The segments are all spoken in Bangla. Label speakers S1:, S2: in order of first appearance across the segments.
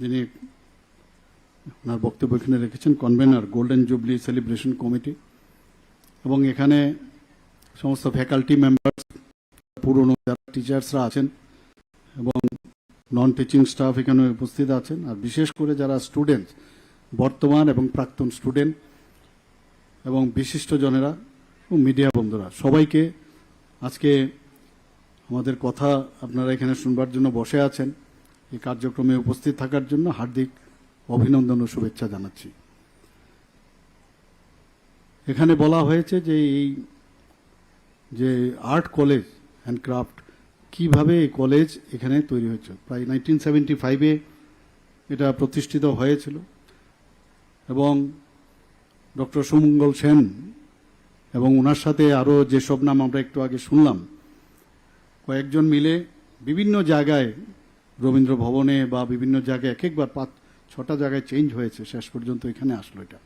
S1: যিনি ওনার বক্তব্য এখানে রেখেছেন convener golden jubilee celebration committee এবং এখানে সমস্ত ফ্যাকাল্টি মেম্বার পুরনো যারা টিচার্সরা আছেন এবং নন টিচিং স্টাফ এখানে উপস্থিত আছেন, আর বিশেষ করে যারা স্টুডেন্ট বর্তমান এবং প্রাক্তন স্টুডেন্ট এবং বিশিষ্ট জনেরা ও মিডিয়া বন্ধুরা, সবাইকে আজকে আমাদের কথা আপনারা এখানে শুনবার জন্য বসে আছেন। এই কার্যক্রমে উপস্থিত থাকার জন্য হার্দিক অভিনন্দন ও শুভেচ্ছা জানাচ্ছি। এখানে বলা হয়েছে যে এই যে আর্ট কলেজ অ্যান্ড ক্রাফট কীভাবে এই কলেজ এখানে তৈরি হয়েছে? প্রায় নাইনটিন সেভেন্টি ফাইভে এটা প্রতিষ্ঠিত হয়েছিল এবং ডক্টর সুমঙ্গল সেন এবং ওনার সাথে আরও যেসব নাম আমরা একটু আগে শুনলাম, কয়েকজন মিলে বিভিন্ন জায়গায় রবীন্দ্র ভবনে বা বিভিন্ন জায়গায় এক একবার পাঁচ, ছটা জায়গায় চেঞ্জ হয়েছে। শেষ পর্যন্ত এখানে আসলো এটা।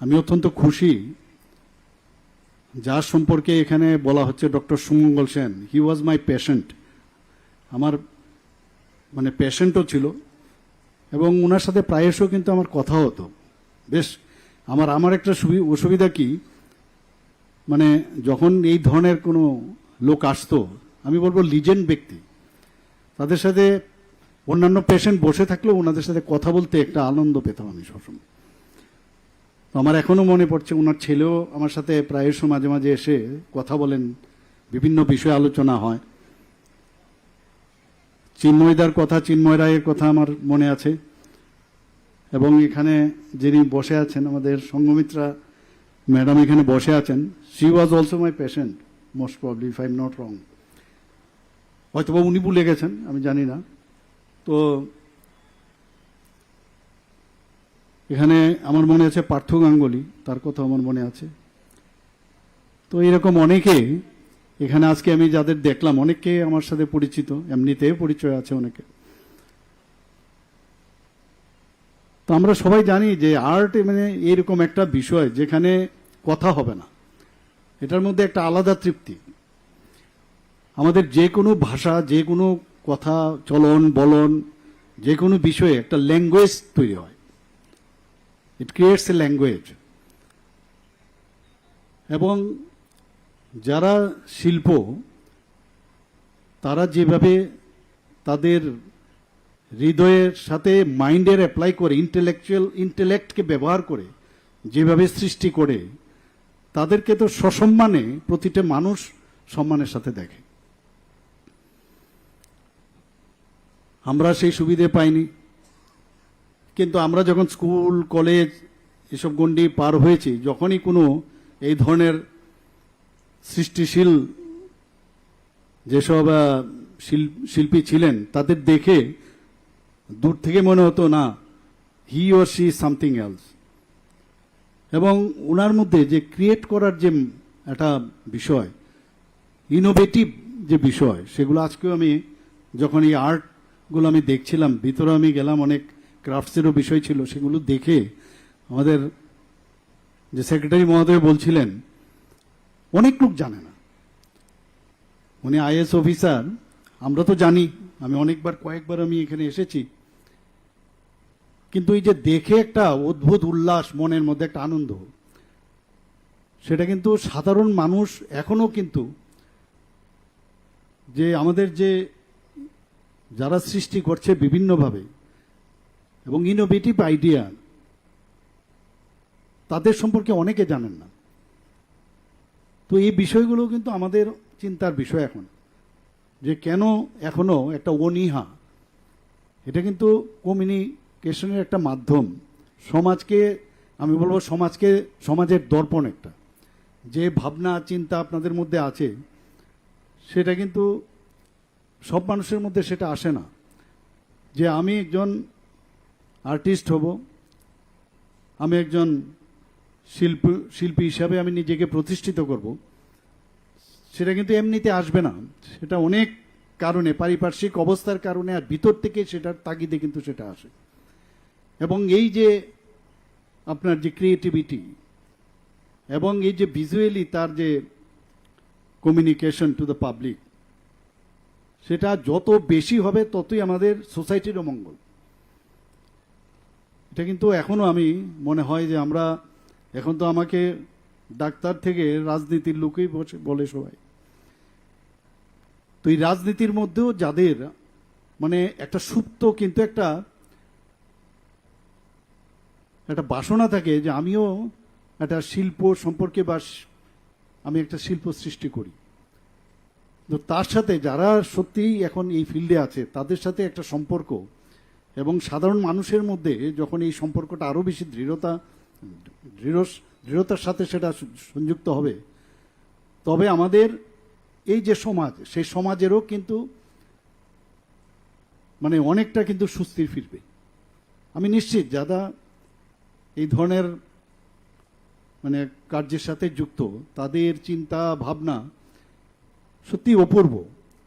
S1: আমি অত্যন্ত খুশি। যার সম্পর্কে এখানে বলা হচ্ছে doctor Sumangal Sen. He was my patient আমার মানে পেশেন্টও ছিল। এবং ওনার সাথে প্রায়শ কিন্তু আমার কথা হতো। বেশ, আমার আমার একটা সুবি- অসুবিধা কি? মানে যখন এই ধরনের কোনো লোক আসতো, আমি বলব লিজেন্ড ব্যক্তি। তাদের সাথে অন্যান্য পেশেন্ট বসে থাকলেও ওনাদের সাথে কথা বলতে একটা আনন্দ পেতাম আমি সবসময়। আমার এখনও মনে পড়ছে, ওনার ছেলেও আমার সাথে প্রায়শ মাঝে মাঝে এসে কথা বলেন, বিভিন্ন বিষয়ে আলোচনা হয়। চিন্ময়দার কথা, চিন্ময় রায়ের কথা আমার মনে আছে। এবং এখানে যিনি বসে আছেন, আমাদের সঙ্গমিত্রা ম্যাডাম এখানে বসে আছেন। She was also my patient most probably if I am not wrong হয়তোবা উনি ভুলে গেছেন আমি জানি না। তো এখানে আমার মনে আছে পার্থ গাঙ্গুলি, তার কথা আমার মনে আছে। তো এরকম অনেকে, এখানে আজকে আমি যাদের দেখলাম অনেকে আমার সাথে পরিচিত এমনিতে পরিচয় আছে অনেকে। তো আমরা সবাই জানি যে আর্ট মানে এরকম একটা বিষয় যেখানে কথা হবে না। এটার মধ্যে একটা আলাদা তৃপ্তি। আমাদের যে কোনো ভাষা, যে কোনো কথা, চলন, বলন, যে কোনো বিষয়ে একটা ল্যাঙ্গুয়েজ তৈরি হয়। ইট ক্রিয়েটস এ ল্যাঙ্গুয়েজ এবং যারা শিল্প, তারা যেভাবে তাদের হৃদয়ের সাথে মাইন্ডের অ্যাপ্লাই করে ইন্টেলেকচুয়াল ইন্টেলেক্টকে ব্যবহার করে, যেভাবে সৃষ্টি করে, তাদেরকে তো সসম্মানে প্রতিটা মানুষ সম্মানের সাথে দেখে। আমরা সেই সুবিধে পাইনি। কিন্তু আমরা যখন স্কুল, কলেজ এসব গণ্ডি পার হয়েছি, যখনই কোনো এই ধরনের সৃষ্টিশীল যেসব শিল- শিল্পী ছিলেন, তাদের দেখে দূর থেকে মনে হতো, না he or she something else এবং ওনার মধ্যে যে ক্রিয়েট করার যে একটা বিষয় ইনোভেটিভ যে বিষয়, সেগুলো আজকেও আমি যখন এই আর্টগুলো আমি দেখছিলাম, ভিতরে আমি গেলাম, অনেক ক্রাফটসেরও বিষয় ছিল, সেগুলো দেখে আমাদের যে সেক্রেটারি মহোদয় বলছিলেন, অনেক লোক জানে না। উনি আইএস অফিসার আমরা তো জানি, আমি অনেকবার, কয়েকবার আমি এখানে এসেছি। কিন্তু এই যে দেখে একটা অদ্ভুত উল্লাস, মনের মধ্যে একটা আনন্দ, সেটা কিন্তু সাধারণ মানুষ এখনও কিন্তু যে আমাদের যে যারা সৃষ্টি করছে বিভিন্নভাবে এবং ইনোভেটিভ আইডিয়া তাদের সম্পর্কে অনেকে জানেন না। তো এই বিষয়গুলো কিন্তু আমাদের চিন্তার বিষয় এখন, যে কেন এখনও একটা অনীহা? এটা কিন্তু কমিউনিকেশনের একটা মাধ্যম। সমাজকে, আমি বলব সমাজকে, সমাজের দর্পণ একটা। যে ভাবনা, চিন্তা আপনাদের মধ্যে আছে, সেটা কিন্তু সব মানুষের মধ্যে সেটা আসে না। যে আমি একজন আর্টিস্ট হব, আমি একজন শিল্প, শিল্পী হিসাবে আমি নিজেকে প্রতিষ্ঠিত করব, সেটা কিন্তু এমনিতে আসবে না। সেটা অনেক কারণে, পারিপার্শ্বিক অবস্থার কারণে আর ভিতর থেকে সেটার তাগিদে কিন্তু সেটা আসে। এবং এই যে আপনার যে ক্রিয়েটিভিটি এবং এই যে ভিজুয়ালি তার যে কমিউনিকেশন টু দ্য পাবলিক সেটা যত বেশি হবে, ততই আমাদের সোসাইটিরও মঙ্গল। এটা কিন্তু এখনও আমি মনে হয় যে আমরা এখন তো আমাকে ডাক্তার থেকে রাজনীতির লোকই বলে সবাই। তো এই রাজনীতির মধ্যেও যাদের মানে একটা সুপ্ত কিন্তু একটা একটা বাসনা থাকে যে আমিও একটা শিল্প সম্পর্কে বা আমি একটা শিল্প সৃষ্টি করি। তো তার সাথে যারা সত্যিই এখন এই ফিল্ডে আছে, তাদের সাথে একটা সম্পর্ক এবং সাধারণ মানুষের মধ্যে যখন এই সম্পর্কটা আরও বেশি দৃঢ়তা, দৃঢ়, দৃঢ়তার সাথে সেটা সংযুক্ত হবে, তবে আমাদের এই যে সমাজ, সেই সমাজেরও কিন্তু মানে অনেকটা কিন্তু সুস্থির ফিরবে। আমি নিশ্চিত যারা এই ধরনের মানে কার্যের সাথে যুক্ত, তাদের চিন্তা, ভাবনা সত্যি অপূর্ব।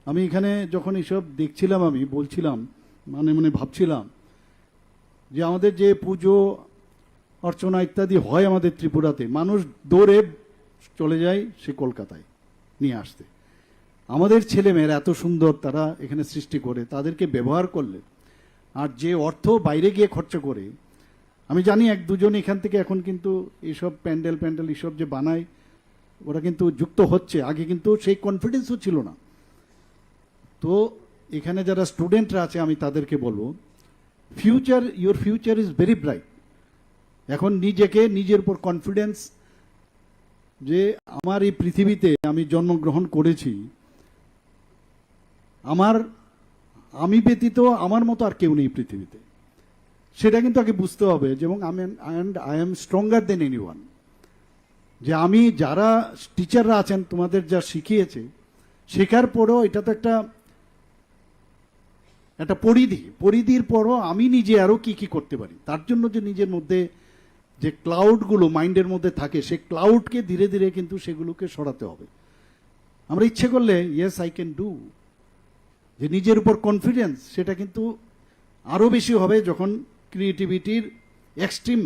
S1: আমি এখানে যখন এসব দেখছিলাম, আমি বলছিলাম মানে মনে ভাবছিলাম যে আমাদের যে পুজো, অর্চনা ইত্যাদি হয় আমাদের ত্রিপুরাতে, মানুষ দৌড়ে চলে যায় সে কলকাতায় নিয়ে আসতে। আমাদের ছেলেমেয়েরা এত সুন্দর তারা এখানে সৃষ্টি করে, তাদেরকে ব্যবহার করলে। আর যে অর্থ বাইরে গিয়ে খরচ করে, আমি জানি এক দুজন এখান থেকে এখন কিন্তু এইসব প্যান্ডেল প্যান্ডেল এইসব যে বানায় ওরা কিন্তু যুক্ত হচ্ছে। আগে কিন্তু সেই কনফিডেন্সও ছিল না। তো এখানে যারা স্টুডেন্টরা আছে, আমি তাদেরকে বলব future your future is very bright এখন নিজেকে, নিজের উপর কনফিডেন্স যে আমার এই পৃথিবীতে আমি জন্মগ্রহণ করেছি, আমার, আমি ব্যতীত আমার মতো আর কেউ নেই পৃথিবীতে। সেটা কিন্তু আগে বুঝতে হবে যেমন আমি and I am stronger than anyone যে আমি যারা টিচাররা আছেন, তোমাদের যা শিখিয়েছে, শেখার পরও এটা তো একটা একটা পরিধি। পরিধির পরও আমি নিজে আরও কি কি করতে পারি। তার জন্য যে নিজের মধ্যে যে ক্লাউডগুলো মাইন্ডের মধ্যে থাকে সেই ক্লাউডকে ধীরে ধীরে কিন্তু সেগুলোকে সরাতে হবে। আমরা ইচ্ছে করলে ইয়েস আই ক্যান ডু যে নিজের উপর কনফিডেন্স সেটা কিন্তু আরও বেশি হবে যখন ক্রিয়েটিভিটির এক্সট্রিম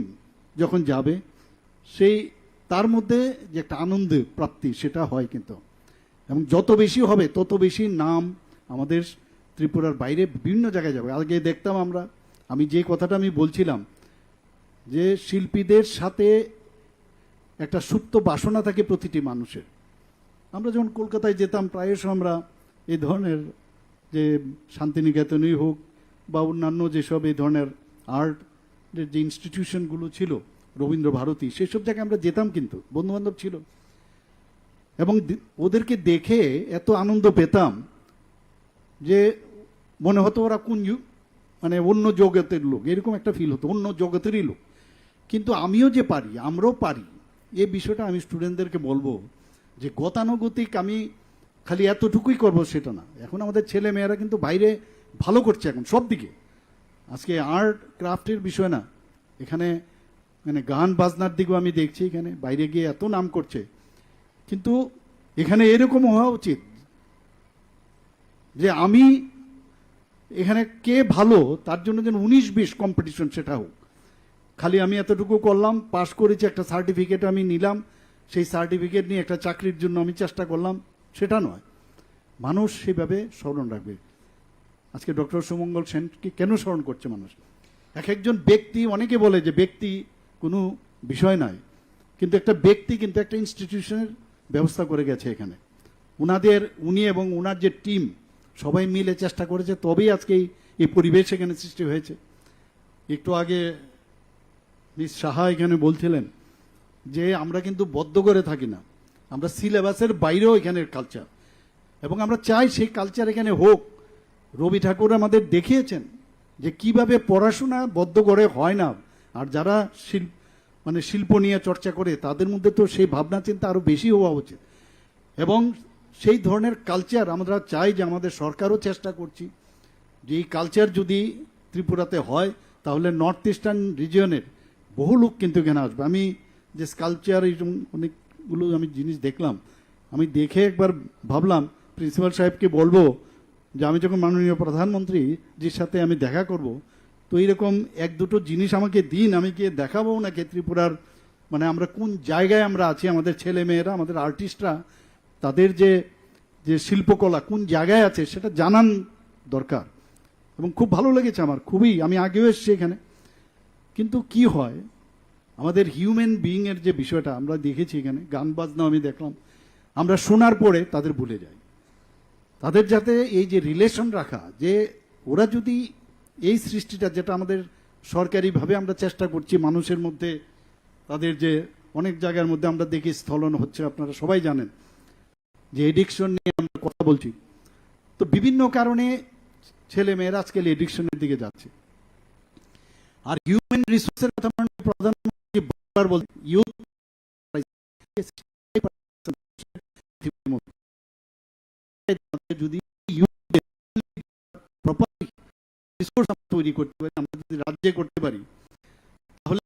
S1: যখন যাবে, সেই তার মধ্যে যে একটা আনন্দ প্রাপ্তি, সেটা হয় কিন্তু। এবং যত বেশি হবে, তত বেশি নাম আমাদের ত্রিপুরার বাইরে বিভিন্ন জায়গায় যাবে। আগে দেখতাম আমরা, আমি যে কথাটা আমি বলছিলাম, যে শিল্পীদের সাথে একটা সুপ্ত বাসনা থাকে প্রতিটি মানুষের। আমরা যখন কলকাতায় যেতাম, প্রায়শ আমরা এই ধরনের যে শান্তিনিকেতনই হোক বা অন্যান্য যেসব এই ধরনের আর্ট যে ইনস্টিটিউশনগুলো ছিল রবীন্দ্র ভারতী সেসব জায়গায় আমরা যেতাম কিন্তু বন্ধু বান্ধব ছিল। এবং ওদেরকে দেখে এত আনন্দ পেতাম যে মনে হতো ওরা কোন মানে অন্য জগতের লোক, এরকম একটা ফিল হতো, অন্য জগতেরই লোক। কিন্তু আমিও যে পারি, আমরাও পারি এই বিষয়টা আমি স্টুডেন্টদেরকে বলব যে গতানুগতিক আমি খালি এতটুকুই করব সেটা না। এখন আমাদের ছেলে মেয়েরা কিন্তু বাইরে ভালো করছে এখন, সব দিকে। আজকে আর্ট, ক্রাফটের বিষয় না, এখানে মানে গান বাজনার দিকেও আমি দেখছি এখানে, বাইরে গিয়ে এত নাম করছে। কিন্তু এখানে এরকম হওয়া উচিত যে আমি এখানে কে ভালো, তার জন্য যেন উনিশ বিশ কম্পিটিশন সেটা হোক। খালি আমি এতটুকু করলাম পাশ করেছি, একটা সার্টিফিকেট আমি নিলাম, সেই সার্টিফিকেট নিয়ে একটা চাকরির জন্য আমি চেষ্টা করলাম, সেটা নয়। মানুষ সেভাবে স্মরণ রাখবে। আজকে ডক্টর সুমঙ্গল সেনকে কেন স্মরণ করছে মানুষ? এক একজন ব্যক্তি, অনেকে বলে যে ব্যক্তি কোনো বিষয় নয়। কিন্তু একটা ব্যক্তি কিন্তু একটা ইনস্টিটিউশনের ব্যবস্থা করে গেছে এখানে। উনাদের, উনি এবং উনার যে টিম সবাই মিলে চেষ্টা করেছে, তবেই আজকে এই- এই পরিবেশ এখানে সৃষ্টি হয়েছে। একটু আগে মিস সাহা এখানে বলছিলেন যে, আমরা কিন্তু বদ্ধ করে থাকি না। আমরা সিলেবাসের বাইরেও এখানের কালচার এবং আমরা চাই সেই কালচার এখানে হোক। রবি ঠাকুর আমাদের দেখিয়েছেন যে, কীভাবে পড়াশোনা বদ্ধ করে হয় না। আর যারা শিল্প মানে শিল্প নিয়ে চর্চা করে, তাদের মধ্যে তো সেই ভাবনা চিন্তা আরও বেশি হওয়া উচিত। এবং সেই ধরনের কালচার আমরা চাই যে আমাদের সরকারও চেষ্টা করছি যে এই কালচার যদি ত্রিপুরাতে হয়, তাহলে নর্থ ইস্টার্ন রিজিয়নের বহু লোক কিন্তু এখানে আসবে। আমি যে স্কালচার এইরকম অনেকগুলো আমি জিনিস দেখলাম, আমি দেখে একবার ভাবলাম, প্রিন্সিপাল সাহেবকে বলব যে আমি যখন মাননীয় প্রধানমন্ত্রীজির সাথে আমি দেখা করব তো এইরকম এক দুটো জিনিস আমাকে দিন, আমি গিয়ে দেখাবো নাকি ত্রিপুরার মানে আমরা কোন জায়গায় আমরা আছি, আমাদের ছেলে মেয়েরা আমাদের আর্টিস্টরা, তাদের যে যে শিল্পকলা কোন জায়গায় আছে সেটা জানান দরকার। এবং খুব ভালো লেগেছে আমার, খুবই, আমি আগেও এসেছি এখানে। কিন্তু কি হয়, আমাদের হিউম্যান বিইং এর যে বিষয়টা, আমরা দেখেছি এখানে, গান বাজনা আমি দেখলাম, আমরা শোনার পরে তাদের ভুলে যাই। তাদের যাতে এই যে রিলেশন রাখা, যে ওরা যদি এই সৃষ্টিটা যেটা আমাদের সরকারিভাবে আমরা চেষ্টা করছি, মানুষের মধ্যে তাদের যে অনেক জায়গার মধ্যে আমরা দেখি স্থলন হচ্ছে, আপনারা সবাই জানেন যে এডিকশন নিয়ে আমরা কথা বলছি। তো বিভিন্ন কারণে ছেলে মেয়েরা আজকাল এডিকশনের দিকে যাচ্ছে। আর হিউম্যান রিসোর্সের কথা প্রধানমন্ত্রী বারবার বলছেন ইউথ যদি রিসোর্স আমরা তৈরি করতে পারি, আমরা যদি রাজ্যে করতে পারি, তাহলে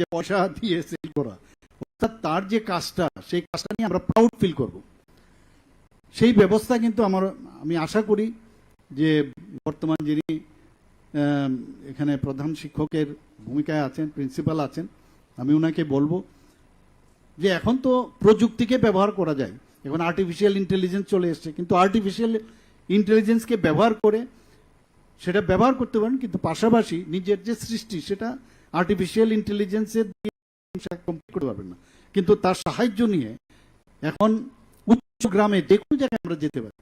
S1: যে পয়সা দিয়ে সেল করা, অর্থাৎ তার যে কাজটা, সেই কাজটা নিয়ে আমরা প্রাউড ফিল করব। সেই ব্যবস্থা কিন্তু আমার, আমি আশা করি যে বর্তমান যিনি এখানে প্রধান শিক্ষকের ভূমিকায় আছেন প্রিন্সিপাল আছেন, আমি ওনাকে বলব যে এখন তো প্রযুক্তিকে ব্যবহার করা যায়। এখন আর্টিফিশিয়াল ইন্টেলিজেন্স চলে এসছে, কিন্তু আর্টিফিশিয়াল ইন্টেলিজেন্সকে ব্যবহার করে সেটা ব্যবহার করতে পারেন, কিন্তু পাশাপাশি নিজের যে সৃষ্টি, সেটা আর্টিফিশিয়াল ইন্টেলিজেন্সের দিয়ে কমপ্লিট করতে পারবেন না। কিন্তু তার সাহায্য নিয়ে এখন উচ্চ গ্রামে যে কোনো জায়গায় আমরা যেতে পারি।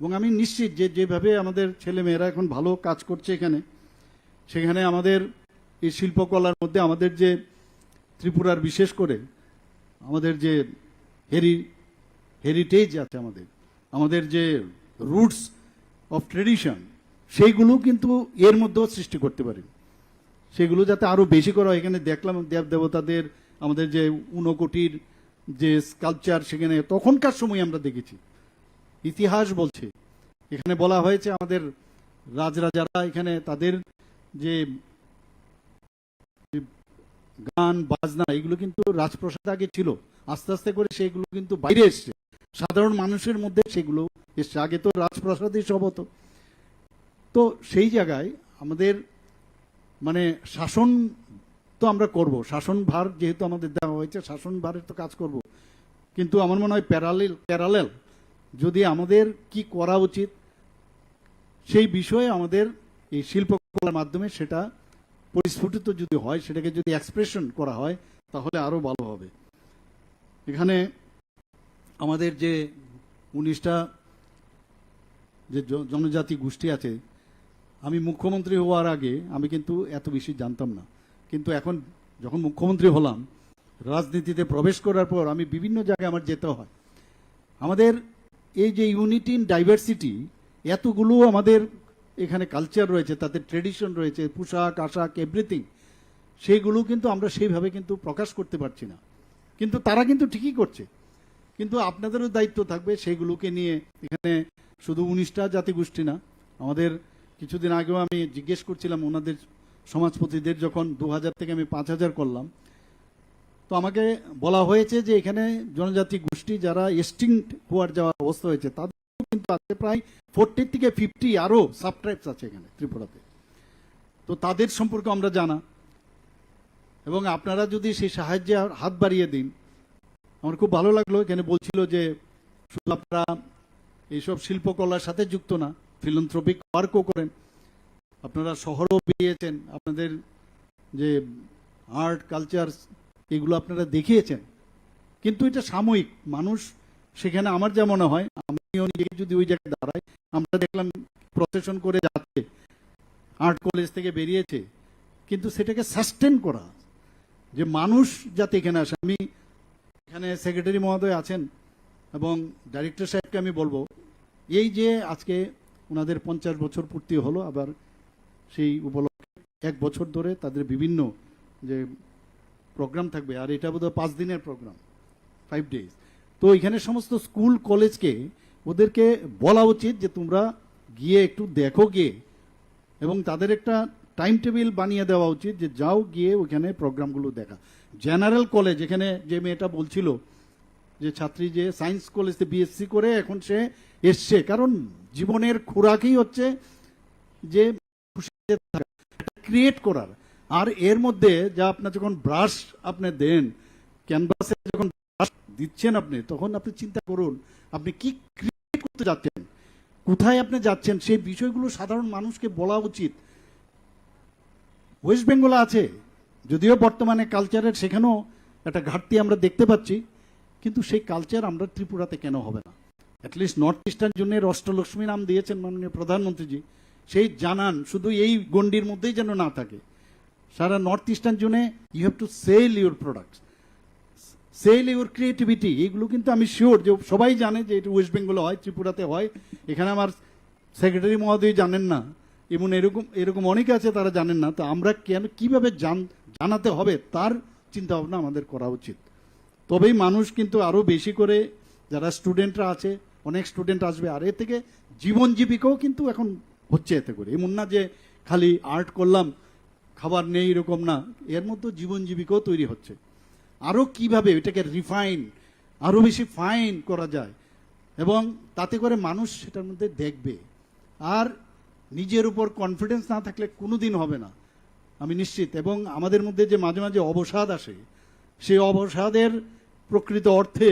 S1: এবং আমি নিশ্চিত যে যেভাবে আমাদের ছেলে মেয়েরা এখন ভালো কাজ করছে এখানে, সেখানে আমাদের এই শিল্পকলার মধ্যে আমাদের যে ত্রিপুরার বিশেষ করে আমাদের যে হেরি হেরিটেজ আছে আমাদের আমাদের যে রুটস অফ ট্রেডিশন সেইগুলো কিন্তু এর মধ্যেও সৃষ্টি করতে পারি। সেগুলো যাতে আরও বেশি করা এখানে দেখলাম দেব দেবতাদের, আমাদের যে ঊনকোটির যে স্কাল্পচার সেখানে তখনকার সময় আমরা দেখেছি। ইতিহাস বলছে। এখানে বলা হয়েছে আমাদের রাজরাজারা এখানে তাদের যে গান, বাজনা, এগুলো কিন্তু রাজপ্রসাদ আগে ছিল। আস্তে আস্তে করে সেগুলো কিন্তু বাইরে এসছে। সাধারণ মানুষের মধ্যে সেগুলো এসছে আগে তো রাজপ্রসাদই সব হতো। তো সেই জায়গায় আমাদের মানে শাসন তো আমরা করব। শাসন ভার যেহেতু আমাদের দেওয়া হয়েছে, শাসন ভারের তো কাজ করব। কিন্তু আমার মনে হয় প্যারালেল প্যারালেল যদি আমাদের কি করা উচিত, সেই বিষয়ে আমাদের এই শিল্পকলার মাধ্যমে সেটা পরিস্ফুটিত যদি হয়, সেটাকে যদি এক্সপ্রেশন করা হয়, তাহলে আরও ভালো হবে। এখানে আমাদের যে উনিশটা যে জনজাতি গোষ্ঠী আছে, আমি মুখ্যমন্ত্রী হওয়ার আগে আমি কিন্তু এত বেশি জানতাম না। কিন্তু এখন যখন মুখ্যমন্ত্রী হলাম, রাজনীতিতে প্রবেশ করার পর আমি বিভিন্ন জায়গায় আমার যেতে হয়। আমাদের এই যে ইউনিটি ইন ডাইভার্সিটি এতগুলো আমাদের এখানে কালচার রয়েছে তাদের ট্রেডিশন রয়েছে, পোশাক, আশাক এভরিথিং সেইগুলো কিন্তু আমরা সেইভাবে কিন্তু প্রকাশ করতে পারছি না। কিন্তু তারা কিন্তু ঠিকই করছে। কিন্তু আপনাদেরও দায়িত্ব থাকবে সেইগুলোকে নিয়ে এখানে শুধু উনিশটা জাতিগোষ্ঠী না, আমাদের কিছুদিন আগেও আমি জিজ্ঞেস করছিলাম ওনাদের সমাজপতিদের যখন দু হাজার থেকে আমি পাঁচ হাজার করলাম। তো আমাকে বলা হয়েছে যে এখানে জনজাতি গোষ্ঠী যারা এক্সটিংক্ট হওয়ার যাওয়ার অবস্থা হয়েছে, তাদের কিন্তু আছে প্রায় ফোরটি থেকে ফিফটি আরও সাবট্রাইবস আছে এখানে ত্রিপুরাতে। তো তাদের সম্পর্কে আমরা জানা। এবং আপনারা যদি সেই সাহায্যে হাত বাড়িয়ে দিন, আমার খুব ভালো লাগল। এখানে বলছিল যে, শুধু আপনারা এইসব শিল্পকলার সাথে যুক্ত না ফিলন্থ্রপিক ওয়ার্কও করেন। আপনারা শহরও বেরিয়েছেন আপনাদের যে আর্ট কালচার এগুলো আপনারা দেখিয়েছেন। কিন্তু এটা সাময়িক, মানুষ সেখানে আমার যা মনে হয়, আমিও নিজেকে যদি ওই জায়গায় দাঁড়াই, আমরা দেখলাম প্রসেশন করে যাচ্ছে আর্ট কলেজ থেকে বেরিয়েছে, কিন্তু সেটাকে সাস্টেন করা, যে মানুষ যাতে এখানে আসে। আমি এখানে সেক্রেটারি মহোদয় আছেন এবং ডাইরেক্টর সাহেবকে আমি বলব এই যে আজকে ওনাদের পঞ্চাশ বছর পূর্তি হলো, আবার সেই উপলক্ষে এক বছর ধরে তাদের বিভিন্ন যে প্রোগ্রাম থাকবে, আর এটা বোধহয় পাঁচ দিনের প্রোগ্রাম ফাইভ ডেজ তো এখানে সমস্ত স্কুল, কলেজকে ওদেরকে বলা উচিত যে তোমরা গিয়ে একটু দেখো গিয়ে, এবং তাদের একটা টাইম টেবিল বানিয়ে দেওয়া উচিত যে যাও গিয়ে ওখানে প্রোগ্রামগুলো দেখা। জেনারেল কলেজ এখানে যে মেয়েটা বলছিল যে ছাত্রী যে সায়েন্স কলেজে বিএসসি করে এখন সে এসছে। কারণ জীবনের খোরাকই হচ্ছে যে ক্রিয়েট করার। আর এর মধ্যে যা আপনার যখন ব্রাশ আপনি দেন ক্যানভাসে যখন ব্রাশ দিচ্ছেন আপনি, তখন আপনি চিন্তা করুন, আপনি কি ক্রিয়েট করতে যাচ্ছেন? কোথায় আপনি যাচ্ছেন? সেই বিষয়গুলো সাধারণ মানুষকে বলা উচিত। ওয়েস্ট বেঙ্গলে আছে, যদিও বর্তমানে কালচারের সেখানেও একটা ঘাটতি আমরা দেখতে পাচ্ছি। কিন্তু সেই কালচার আমরা ত্রিপুরাতে কেন হবে না? অ্যাটলিস্ট নর্থ ইস্টার্ন জন্য অষ্টলক্ষ্মী নাম দিয়েছেন মাননীয় প্রধানমন্ত্রীজি। সেই জানান, শুধু এই গণ্ডির মধ্যেই যেন না থাকে। সারা নর্থ ইস্টার্ন জোনে you have to sell your products sell your creativity এগুলো কিন্তু আমি শিওর যে সবাই জানে যে এটা ওয়েস্ট বেঙ্গলে হয়, ত্রিপুরাতে হয়। এখানে আমার সেক্রেটারি মহোদয় জানেন না। এবং এরকম এরকম অনেকে আছে তারা জানেন না। তো আমরা কেন, কীভাবে জান, জানাতে হবে তার চিন্তা ভাবনা আমাদের করা উচিত। তবেই মানুষ কিন্তু আরও বেশি করে যারা স্টুডেন্টরা আছে, অনেক স্টুডেন্ট আসবে। আর এর থেকে জীবন জীবিকাও কিন্তু এখন হচ্ছে এতে করে। এমন না যে খালি আর্ট করলাম, খাবার নেই এরকম না। এর মধ্যে জীবন জীবিকাও তৈরি হচ্ছে। আরও কীভাবে এটাকে রিফাইন আরও বেশি ফাইন করা যায়। এবং তাতে করে মানুষ সেটার মধ্যে দেখবে। আর নিজের উপর কনফিডেন্স না থাকলে কোনোদিন হবে না। আমি নিশ্চিত। এবং আমাদের মধ্যে যে মাঝে মাঝে অবসাদ আসে সেই অবসাদের প্রকৃত অর্থে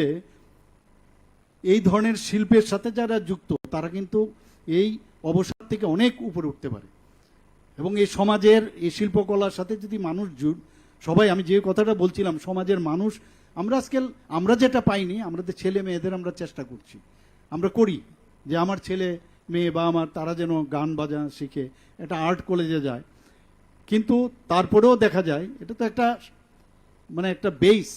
S1: এই ধরনের শিল্পের সাথে যারা যুক্ত, তারা কিন্তু এই অবসাদ থেকে অনেক উপরে উঠতে পারে। এবং এই সমাজের, এই শিল্পকলার সাথে যদি মানুষ সবাই, আমি যে কথাটা বলছিলাম, সমাজের মানুষ, আমরা আজকাল, আমরা যেটা পাইনি আমাদের ছেলে মেয়েদের আমরা চেষ্টা করছি। আমরা করি যে আমার ছেলে মেয়ে বা আমার, তারা যেন গান বাজা শিখে, একটা আর্ট কলেজে যায়। কিন্তু তারপরেও দেখা যায়, এটা তো একটা মানে একটা বেস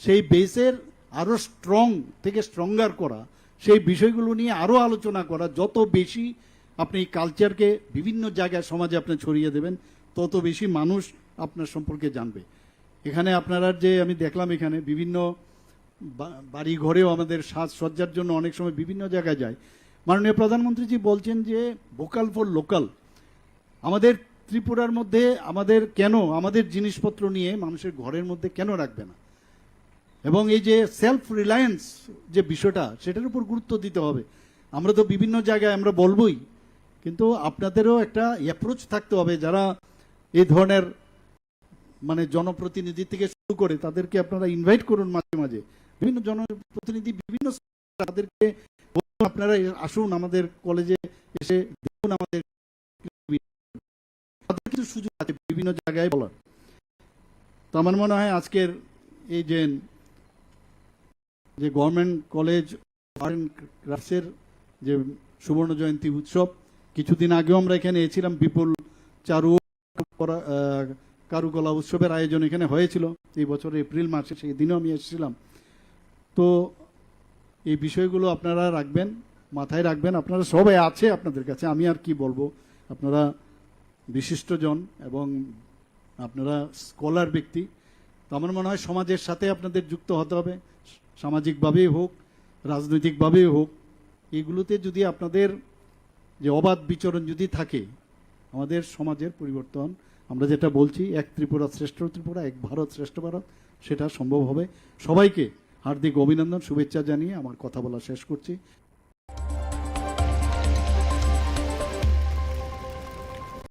S1: সেই বেসের আরও স্ট্রং থেকে স্ট্রঙ্গার করা, সেই বিষয়গুলো নিয়ে আরও আলোচনা করা, যত বেশি আপনি কালচারকে বিভিন্ন জায়গায় সমাজে আপনি ছড়িয়ে দেবেন, তত বেশি মানুষ আপনার সম্পর্কে জানবে। এখানে আপনারা যে আমি দেখলাম এখানে বিভিন্ন বাড়ি ঘরেও আমাদের সাজসজ্জার জন্য অনেক সময় বিভিন্ন জায়গায় যায়। মাননীয় প্রধানমন্ত্রীজি বলছেন যে ভোকাল ফর লোকাল আমাদের ত্রিপুরার মধ্যে আমাদের কেন, আমাদের জিনিসপত্র নিয়ে মানুষের ঘরের মধ্যে কেন রাখবে না? এবং এই যে সেলফ রিলায়েন্স যে বিষয়টা, সেটার উপর গুরুত্ব দিতে হবে। আমরা তো বিভিন্ন জায়গায় আমরা বলবোই, কিন্তু আপনাদেরও একটা অ্যাপ্রোচ থাকতে হবে যারা এই ধরনের মানে জনপ্রতিনিধি থেকে শুরু করে তাদেরকে আপনারা ইনভাইট করুন মাঝে মাঝে। বিভিন্ন জনপ্রতিনিধি, বিভিন্ন তাদেরকে আপনারা আসুন আমাদের কলেজে এসে দেখুন আমাদের কিছু সুযোগ আছে বিভিন্ন জায়গায় বলার। তো আমার মনে হয় আজকের এই যে যে গভর্নমেন্ট কলেজ ক্রাফটসের যে সুবর্ণ জয়ন্তী উৎসব, কিছুদিন আগেও আমরা এখানে এসেছিলাম, বিপুল চারু কারুকলা উৎসবের আয়োজন এখানে হয়েছিল। এই বছর এপ্রিল মাসে সেই দিনও আমি এসেছিলাম। তো এই বিষয়গুলো আপনারা রাখবেন, মাথায় রাখবেন, আপনারা সবাই আছে আপনাদের কাছে, আমি আর কি বলব? আপনারা বিশিষ্টজন এবং আপনারা স্কলার ব্যক্তি। তো আমার মনে হয় সমাজের সাথে আপনাদের যুক্ত হতে হবে। সামাজিকভাবেই হোক, রাজনৈতিকভাবেই হোক, এগুলোতে যদি আপনাদের যে অবাধ বিচরণ যদি থাকে, আমাদের সমাজের পরিবর্তন, আমরা যেটা বলছি, এক ত্রিপুরা শ্রেষ্ঠ ত্রিপুরা, এক ভারত শ্রেষ্ঠ ভারত, সেটা সম্ভব হবে। সবাইকে হার্দিক অভিনন্দন, শুভেচ্ছা জানিয়ে আমার কথা বলা শেষ করছি।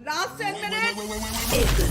S2: Rahatsız etmeniz.